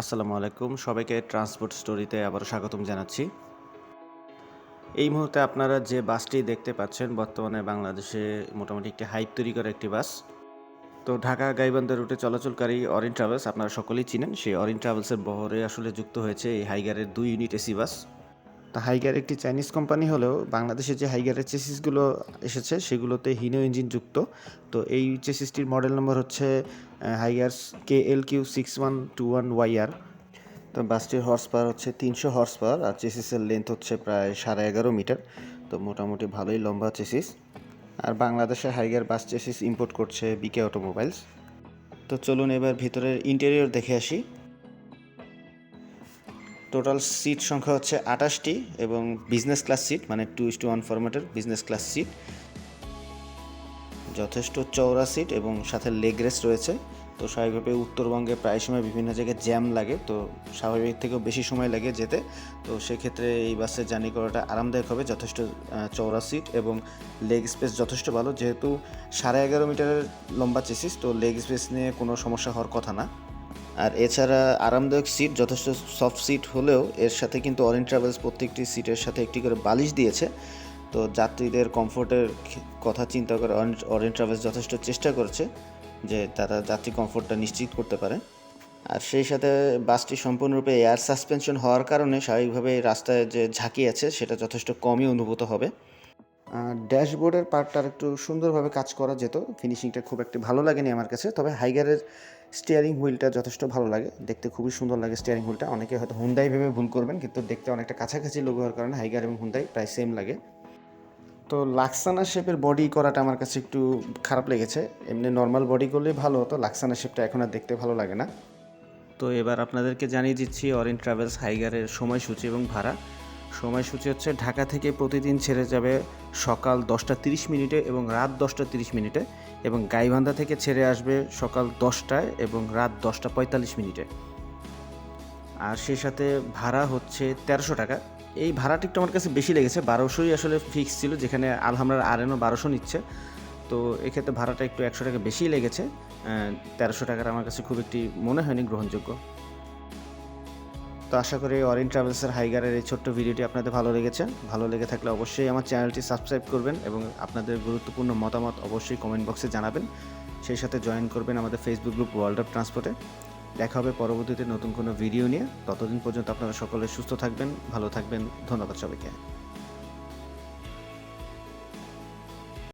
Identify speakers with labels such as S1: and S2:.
S1: আসসালামু আলাইকুম। সবাইকে ট্রান্সপোর্ট স্টোরিতে আবারও স্বাগতম জানাচ্ছি। এই মুহূর্তে আপনারা যে বাসটি দেখতে পাচ্ছেন, বর্তমানে বাংলাদেশে মোটামুটি একটি হাইপ তৈরি করা একটি বাস। তো ঢাকা গাইবান্ধা রুটে চলাচলকারী অরিন ট্রাভেলস আপনারা সকলেই চিনেন, সেই অরিন ট্রাভেলসের বহরে আসলে যুক্ত হয়েছে এই হাইগারের দুই ইউনিট এসি বাস তা হাইগার একটি চাইনিজ কোম্পানি হলেও বাংলাদেশে যে হাইগারের চেসিসগুলো এসেছে, সেগুলোতে হিনো ইঞ্জিন যুক্ত। তো এই চেসিসটির মডেল নম্বর হচ্ছে হাইগার্স K L Q six one two one Y R তো বাসটির হর্স পাওয়ার হচ্ছে তিনশো হর্স পাওয়ার আর চেসিসের লেন্থ হচ্ছে প্রায় সাড়ে এগারো মিটার। তো মোটামুটি ভালোই লম্বা চেসিস আর বাংলাদেশে হাইগার বাস চেসিস ইম্পোর্ট করছে বিকে অটোমোবাইলস তো চলুন এবার ভিতরের ইন্টেরিয়র দেখে আসি। টোটাল সিট সংখ্যা হচ্ছে আটাশটি এবং বিজনেস ক্লাস সিট মানে টু ইস টু ওয়ান ফরম্যাটের বিজনেস ক্লাস সিট। যথেষ্ট চওড়া সিট এবং সাথে লেগ রেস রয়েছে। তো স্বাভাবিকভাবে উত্তরবঙ্গে প্রায় সময় বিভিন্ন জায়গায় জ্যাম লাগে, তো স্বাভাবিক থেকেও বেশি সময় লাগে যেতে। তো সেক্ষেত্রে এই বাসে জার্নি করাটা আরামদায়ক হবে, যথেষ্ট চওড়া সিট এবং লেগ স্পেস যথেষ্ট ভালো। যেহেতু সাড়ে এগারো মিটারের লম্বা চেসিস তো লেগ স্পেস নিয়ে কোনো সমস্যা হওয়ার কথা না। আর এছাড়া আরামদায়ক সিট যথেষ্ট সফট সিট হলেও এর সাথে কিন্তু অরেঞ্জ ট্রাভেলস প্রত্যেকটি সিটের সাথে একটি করে বালিশ দিয়েছে। তো যাত্রীদের কমফোর্টের কথা চিন্তা করে অরেঞ্জ ট্রাভেলস যথেষ্ট চেষ্টা করেছে যে তারা যাত্রী কমফোর্টটা নিশ্চিত করতে পারে। আর সেই সাথে বাসটি সম্পূর্ণরূপে এয়ার সাসপেনশন হওয়ার কারণে স্বাভাবিকভাবে রাস্তায় যে ঝাঁকি আছে সেটা যথেষ্ট কমই অনুভূত হবে। ড্যাশবোর্ডের পার্টটা একটু সুন্দরভাবে কাজ করা যেত। ফিনিশিংটা খুব একটা ভালো লাগেনি আমার কাছে, তবে হাইগারের স্টিয়ারিং হুইলটা যথেষ্ট ভালো লাগে। দেখতে খুবই সুন্দর লাগে স্টিয়ারিং হুইলটা অনেকে হয়তো হুন্দাই ভেবে ভুল করবেন, কিন্তু দেখতে অনেকটা কাছাকাছি লোগো হওয়ার কারণে হাইগার এবং হুন্দাই প্রায় সেম লাগে। তো লাক্সানা শেপের বডি করাটা আমার কাছে একটু খারাপ লেগেছে। এমনি নর্মাল বডি করলে ভালো হতো লাক্সানা শেপটা এখন আর দেখতে ভালো লাগে না। তো এবার আপনাদেরকে জানিয়ে দিচ্ছি অরেঞ্জ ট্রাভেলস হাইগারের সময়সূচি এবং ভাড়া। সময়সূচি হচ্ছে ঢাকা থেকে প্রতিদিন ছেড়ে যাবে সকাল দশটা তিরিশ মিনিটে এবং রাত দশটা তিরিশ মিনিটে এবং গাইবান্ধা থেকে ছেড়ে আসবে সকাল দশটায় এবং রাত দশটা পঁয়তাল্লিশ মিনিটে। আর সেই সাথে ভাড়া হচ্ছে তেরোশো টাকা। এই ভাড়াটি একটু আমার কাছে বেশি লেগেছে, বারোশোই আসলে ফিক্স ছিল, যেখানে আলহামরার আর এনও বারোশো নিচ্ছে। তো এক্ষেত্রে ভাড়াটা একটু একশো টাকা বেশি লেগেছে। তেরোশো টাকার আমার কাছে খুব একটি মনে হয়নি গ্রহণযোগ্য। তো আশা করি অরিন ট্রাভেলসের হাইগারের এই ছোট্ট ভিডিওটি আপনাদের ভালো লেগেছে। ভালো লেগে থাকলে অবশ্যই আমার চ্যানেলটি সাবস্ক্রাইব করবেন এবং আপনাদের গুরুত্বপূর্ণ মতামত অবশ্যই কমেন্ট বক্সে জানাবেন। সেই সাথে জয়েন করবেন আমাদের ফেসবুক গ্রুপ ওয়ার্ল্ড অফ ট্রান্সপোর্টে দেখা হবে পরবর্তীতে নতুন কোনো ভিডিও নিয়ে। ততদিন পর্যন্ত আপনারা সকলে সুস্থ থাকবেন, ভালো থাকবেন। ধন্যবাদ সবাইকে।